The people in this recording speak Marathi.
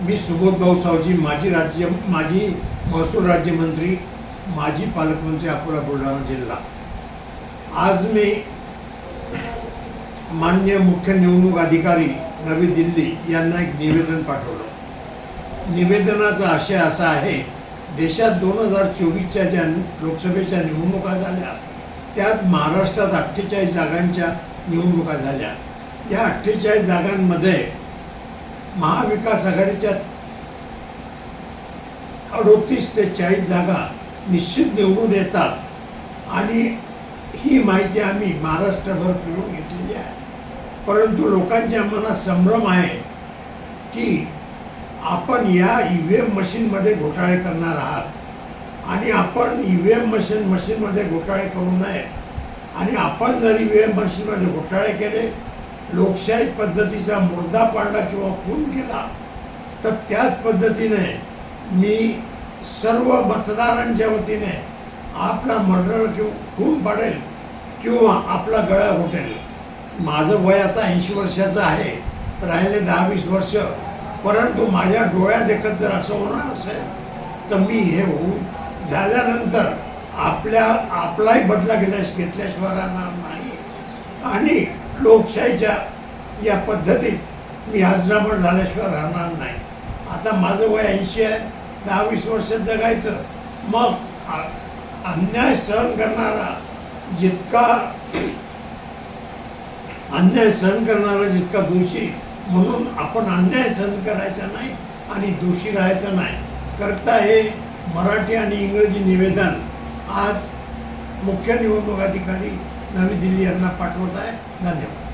मी सुबोध भाऊ सावजी माजी राज्य माजी महसूल राज्यमंत्री माजी पालकमंत्री अकोला बुलढाणा जिल्हा. आज मी मान्य मुख्य निवडणूक अधिकारी नवी दिल्ली यांना एक निवेदन पाठवलं. निवेदनाचा आशय असा आहे देशात दोन हजार चोवीसच्या ज्या लोकसभेच्या निवडणुका झाल्या त्यात महाराष्ट्रात अठ्ठेचाळीस जागांच्या निवडणुका झाल्या. या अठ्ठेचाळीस जागांमध्ये महाविकास आघाडीच्या अडोतीस ते चाळीस जागा निश्चित निवडून येतात. आणि ही माहिती आम्ही महाराष्ट्रभर फिरून घेतलेली आहे. परंतु लोकांच्या मनात संभ्रम आहे की आपण या ई व्ही एम मशीनमध्ये घोटाळे करणार आहात. आणि आपण ई व्ही एम मशीन मशीनमध्ये घोटाळे करू नये. आणि आपण जर ई व्ही एम मशीनमध्ये घोटाळे केले लोकशाही पद्धतीचा मुर्दा पाडला किंवा खून केला तर त्याच पद्धतीने मी सर्व मतदारांच्या वतीने आपला मर्डर किंवा खून पाडेल किंवा आपला गळा घोटेल. माझं वय आता ऐंशी वर्षाचं आहे राहिले दहा वीस वर्ष परंतु माझ्या डोळ्या देखत जर असं होणार असेल तर मी हे होऊन झाल्यानंतर आपल्या आपलाही बदला घेण्यास घेतल्याशिवाय राहणार नाही. आणि लोकशाहीच्या या पद्धतीत मी हजरामर झाल्याशिवाय राहणार नाही. आता माझं वय ऐंशी आहे दहा वीस वर्ष जगायचं मग अन्याय सहन करणारा जितका अन्याय सहन करणारा जितका दोषी म्हणून आपण अन्याय सहन करायचा नाही आणि दोषी राहायचा नाही. करता हे मराठी आणि इंग्रजी निवेदन. आज मुख्य निवडणूक अधिकारी नवी दिल्ली यांना पाठवत आहे. धन्यवाद.